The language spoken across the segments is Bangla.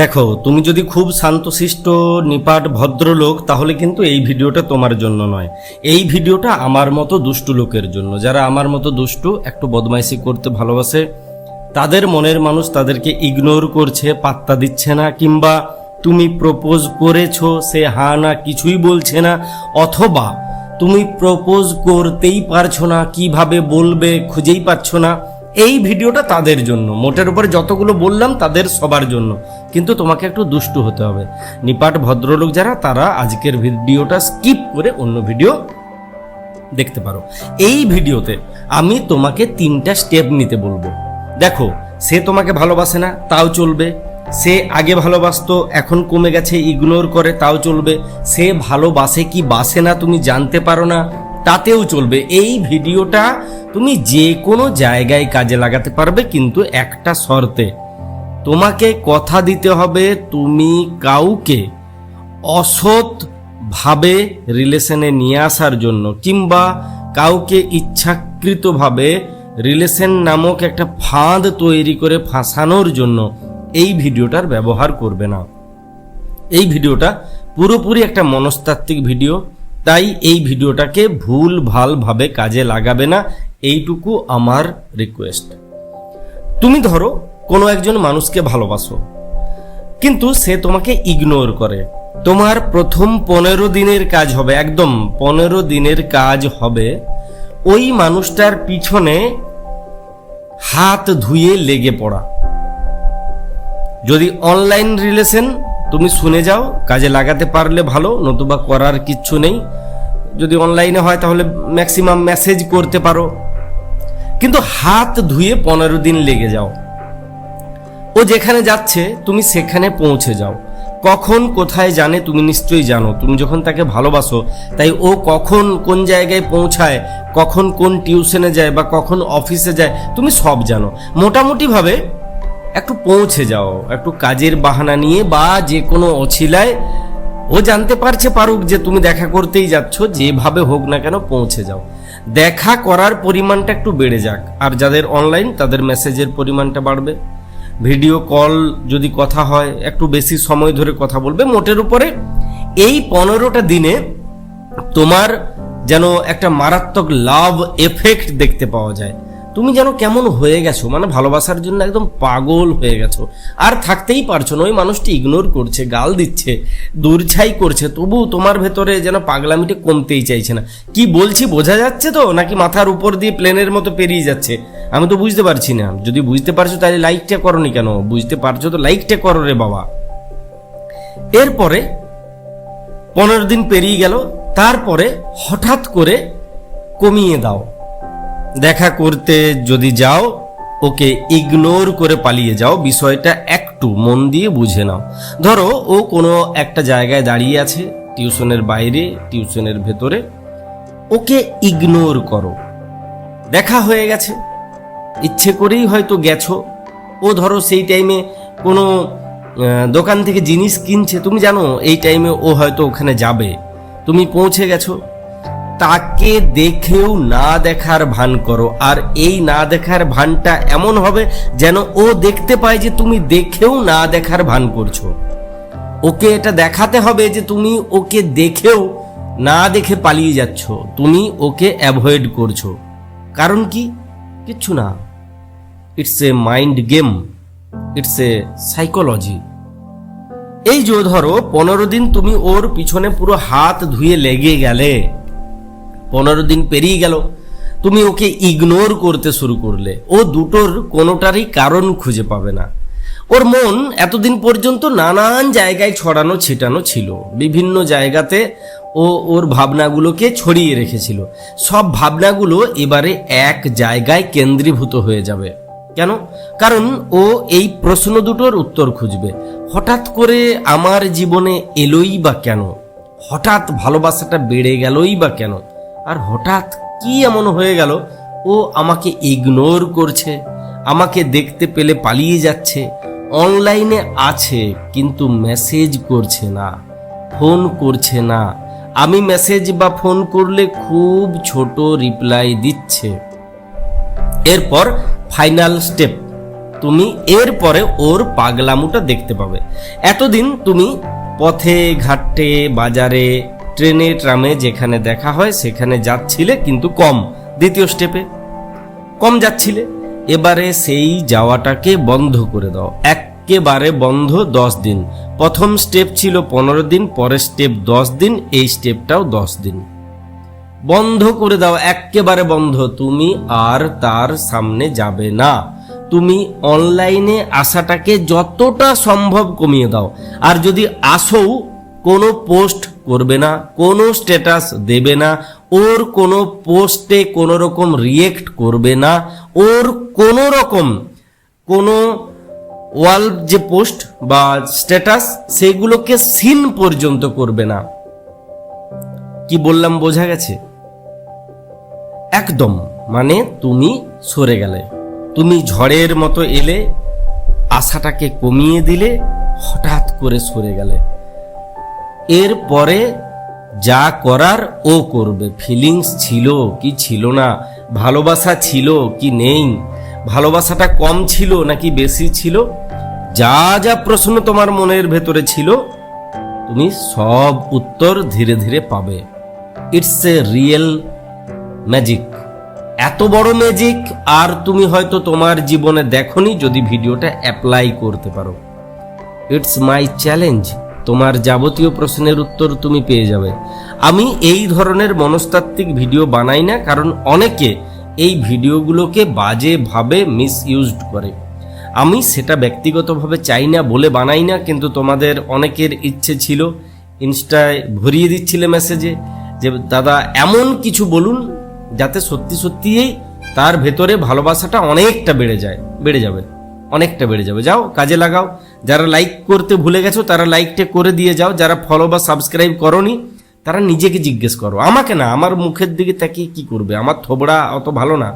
দেখো, তুমি যদি খুব শান্তশিষ্ট, নিপাট, ভদ্রলোক, তাহলে কিন্তু এই ভিডিওটা তোমার জন্য নয়। এই ভিডিওটা আমার মতো দুষ্টু লোকের জন্য। যারা আমার মতো দুষ্টু, একটু বদমাইশি করতে ভালোবাসে, তাদের মনের মানুষ তাদেরকে ইগনোর করছে, পাত্তা দিচ্ছে না, কিংবা তুমি প্রপোজ করেছ, সে হা না কিছুই বলছে না, অথবা তুমি প্রপোজ করতেই পারছ না, কীভাবে বলবে খুঁজেই পাচ্ছ না। এই ভিডিওটা তাদের জন্য। মোটের উপরে যতগুলো বললাম, তাদের সবার জন্য। কিন্তু তোমাকে একটু দুষ্টু হতে হবে। নিপাট ভদ্রলোক যারা, তারা আজকের ভিডিওটা স্কিপ করে অন্য ভিডিও দেখতে পারো। এই ভিডিওতে আমি তোমাকে তিনটা স্টেপ নিতে বলব। দেখো, সে তোমাকে ভালোবাসে না, তাও চলবে। সে আগে ভালোবাসতো, এখন কমে গেছে ইগনোর করে, তাও চলবে। সে ভালোবাসে কি বাসে না, তুমি জানতে পারো না। তাতেও চলবে। এই ভিডিওটা তুমি যে কোনো জায়গায় কাজে লাগাতে পারবে, কিন্তু একটা শর্তে। তোমাকে কথা দিতে হবে তুমি কাউকে অসৎ ভাবে রিলেশনে নিয়ে আসার জন্য কিংবা কাউকে ইচ্ছাকৃতভাবে রিলেশন নামক একটা ফাঁদ তৈরি করে ফাঁসানোর জন্য এই ভিডিওটার ব্যবহার করবে না। এই ভিডিওটা পুরোপুরি একটা মনস্তাত্ত্বিক ভিডিও। তাই এই ভিডিওটাকে ভুল, ভালভাবে কাজে লাগাবে না। এইটুকু আমার রিকোয়েস্ট তুমি ধরো, কোনো একজন মানুষকে ভালোবাসো, কিন্তু সে তোমাকে ইগনোর করে। তোমার প্রথম পনেরো দিনের কাজ হবে, একদম পনেরো দিনের কাজ হবে, ওই মানুষটার পিছনে হাত ধুয়ে লেগে পড়া। যদি অনলাইন রিলেশন তুমি শুনে যাও, কাজে লাগাতে পারলে ভালো, নতুবা করার কিচ্ছু নেই। যদি অনলাইনে হয় তাহলে ম্যাক্সিমাম মেসেজ করতে পারো। কিন্তু হাত ধুয়ে পনেরো দিন লেগে যাও। ও যেখানে যাচ্ছে, তুমি সেখানে পৌঁছে যাও। কখন, কোথায় জানে তুমি নিশ্চয়ই জানো। তুমি যখন তাকে ভালোবাসো, তাই ও কখন কোন জায়গায় পৌঁছায়, কখন কোন টিউশনে যায় বা কখন অফিসে যায়, তুমি সব জানো। মোটামুটিভাবে একটু পৌঁছে যাও, একটু কাজের বাহানা নিয়ে বা যে কোনো অছিলায় ও জানতে পারছে পারুক যে তুমি দেখা করতেই যাচ্ছ, যেভাবে হোক না কেন পৌঁছে যাও। দেখা করার পরিমাণটা একটু বেড়ে যাক, আর যাদের অনলাইন তাদের মেসেজের পরিমাণটা বাড়বে। ভিডিও কল যদি কথা হয়, একটু বেশি সময় ধরে কথা বলবে, মোটের উপরে এই পনেরোটা দিনে তোমার যেন একটা মারাত্মক লাভ এফেক্ট দেখতে পাওয়া যায়। তুমি যেন কেমন হয়ে গেছো মানে ভালোবাসার জন্য একদম পাগল হয়ে গেছো। আর থাকতেই পারছ না, ওই মানুষটি ইগনোর করছে, গাল দিচ্ছে দূরছাই করছে, তবু তোমার ভেতরে যেন পাগলামিটা কমতেই চাইছে না। কি বলছি, বোঝা যাচ্ছে তো, নাকি মাথার উপর দিয়ে প্লেনের মতো পেরিয়ে যাচ্ছে? আমি তো বুঝতে পারছি না। যদি বুঝতে পারছ তাহলে লাইকটা করো করনি কেন? বুঝতে পারছ তো লাইকটা করো রে বাবা। এরপরে পনেরো দিন পেরিয়ে গেল, তারপরে হঠাৎ করে কমিয়ে দাও। দেখা করতে যদি যাও, ওকে ইগনোর করে পালিয়ে যাও, বিষয়টা একটু মন দিয়ে বুঝে নাও। ধরো, ও কোনো একটা জায়গায় দাঁড়িয়ে আছে, টিউশনের বাইরে, টিউশনের ভেতরে। ওকে ইগনোর করো। দেখা হয়ে গেছে। ইচ্ছে করেই হয়তো গেছো। ও ধরো সেই টাইমে কোনো দোকান থেকে জিনিস কিনছে। তুমি জানো, এই টাইমে ও হয়তো ওখানে যাবে। তুমি পৌঁছে গেছো। তাকে দেখেও না দেখার ভান করো। আর এই না দেখার ভানটা এমন হবে যেন ও দেখতে পায় যে তুমি দেখেও না দেখার ভান করছ। ওকে এটা দেখাতে হবে যে তুমি ওকে দেখেও না দেখে পালিয়ে যাচ্ছ। তুমি ওকে অ্যাভয়েড করছ। কারণ কি? কিচ্ছু না। It's a mind game it's a psychology এই যে ধরো, পনেরো দিন তুমি ওর পিছনে পুরো হাত ধুয়ে লেগে গেলে। পনেরো দিন পেরিয়ে গেল। তুমি ওকে ইগনোর করতে শুরু করলে। ও দুটোর কোনোটারই কারণ খুঁজে পাবে না। ওর মন এতদিন পর্যন্ত নানান জায়গায় ছড়ানো ছিটানো ছিল। বিভিন্ন জায়গাতে ও ওর ভাবনাগুলোকে ছড়িয়ে রেখেছিল। সব ভাবনাগুলো এবারে এক জায়গায় কেন্দ্রীভূত হয়ে যাবে। কেন? কারণ ও এই প্রশ্ন দুটোর উত্তর খুঁজবে। হঠাৎ করে আমার জীবনে এলোই বা কেন? হঠাৎ ভালোবাসাটা বেড়ে গেলই বা কেন? আর হঠাৎ কি এমন হয়ে গেল? ও আমাকে ইগনোর করছে, আমাকে দেখতে পেলে পালিয়ে যাচ্ছে অনলাইনে আছে কিন্তু মেসেজ করছে না ফোন করছে না। আমি মেসেজ বা ফোন করলে খুব ছোট রিপ্লাই দিচ্ছে। এরপর ফাইনাল স্টেপ তুমি এরপরে ওর পাগলামুটা দেখতে পাবে। এতদিন তুমি পথে, ঘাটে, বাজারে ট্রেনে, ট্রামে যেখানে দেখা হয় সেখানে যাচ্ছিলে কিন্তু কম। দ্বিতীয় স্টেপে কম যাচ্ছিলে। এবারে সেই যাওয়াটাকে বন্ধ করে দাও। একেবারে বন্ধ দশ দিন। প্রথম স্টেপ ছিল পনেরো দিন, পরের স্টেপ দশ দিন, এই স্টেপটাও দশ দিন। বন্ধ করে দাও একেবারে বন্ধ। তুমি আর তার সামনে যাবে না। তুমি অনলাইনে আসাটাকে যতটা সম্ভব কমিয়ে দাও। আর যদি আসোও কোনো পোস্ট করবে না, কোনো স্ট্যাটাস দেবে না, ওর কোনো পোস্টে কোনো রকম রিয়েক্ট করবে না, ওর কোনো রকম কোনো ওয়াল যে পোস্ট বা স্ট্যাটাস সেগুলোকে সিন পর্যন্ত করবে না। কি বললাম বোঝা গেছে? একদম মানে তুমি সরে গেলে। তুমি ঝড়ের মতো এলে, আশাটাকে কমিয়ে দিলে, হঠাৎ করে সরে গেলে। এরপরে যা করার ও করবে। ফিলিংস ছিল কি ছিল না? ভালোবাসা ছিল কি নেই? ভালোবাসাটা কম ছিল নাকি বেশি ছিল? যা যা প্রশ্ন তোমার মনের ভেতরে ছিল, তুমি সব উত্তর ধীরে ধীরে পাবে। ইটস এ রিয়েল ম্যাজিক এত বড় ম্যাজিক আর তুমি হয়তো তোমার জীবনে দেখনি যদি ভিডিওটা অ্যাপ্লাই করতে পারো। ইটস মাই চ্যালেঞ্জ তোমার যাবতীয় প্রশ্নের উত্তর তুমি পেয়ে যাবে। আমি এই ধরনের মনস্তাত্ত্বিক ভিডিও বানাই না, কারণ অনেকে এই ভিডিওগুলোকে বাজেভাবে মিস ইউজড করে। আমি সেটা ব্যক্তিগতভাবে চাই না বলে বানাই না, কিন্তু তোমাদের অনেকের ইচ্ছে ছিল। ইনস্টায় ভরিয়ে দিচ্ছিলে মেসেজে যে, দাদা, এমন কিছু বলুন যাতে সত্যি সত্যিই তার ভেতরে ভালোবাসাটা অনেকটা বেড়ে যায়, বেড়ে যাবে, অনেকটা বেড়ে যাবে। যাও, কাজে লাগাও যারা লাইক করতে ভুলে গেছো, তারা লাইকটা করে দিয়ে যাও। যারা ফলো বা সাবস্ক্রাইব করনি, তারা নিজেকে জিজ্ঞেস করো। আমাকে না, আমার মুখের দিকে তাকিয়ে কি করবে? আমার থোবড়া অত ভালো না।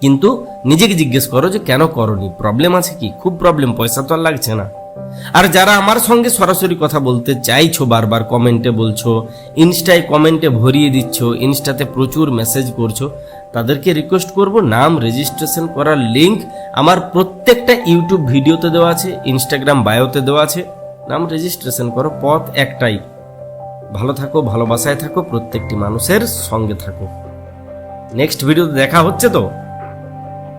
কিন্তু নিজেকে জিজ্ঞেস করো যে কেন করনি? প্রবলেম আছে কি? খুব প্রবলেম পয়সা তো আর লাগছে না। আর যারা আমার সঙ্গে সরাসরি কথা বলতে চাইছো, বারবার কমেন্টে বলছো, ইনস্টায় কমেন্টে ভরিয়ে দিচ্ছ, ইনস্টাতে প্রচুর মেসেজ করছ তাদেরকে রিকোয়েস্ট করব নাম রেজিস্ট্রেশন করার লিঙ্ক আমার প্রত্যেকটা ইউটিউব ভিডিওতে দেওয়া আছে ইনস্টাগ্রাম বায়োতে দেওয়া আছে। নাম রেজিস্ট্রেশন করো, পথ একটাই। ভালো থাকো, ভালোবাসায় থাকো, প্রত্যেকটি মানুষের সঙ্গে থাকো। নেক্সট ভিডিওতে দেখা হচ্ছে তো?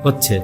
হচ্ছে।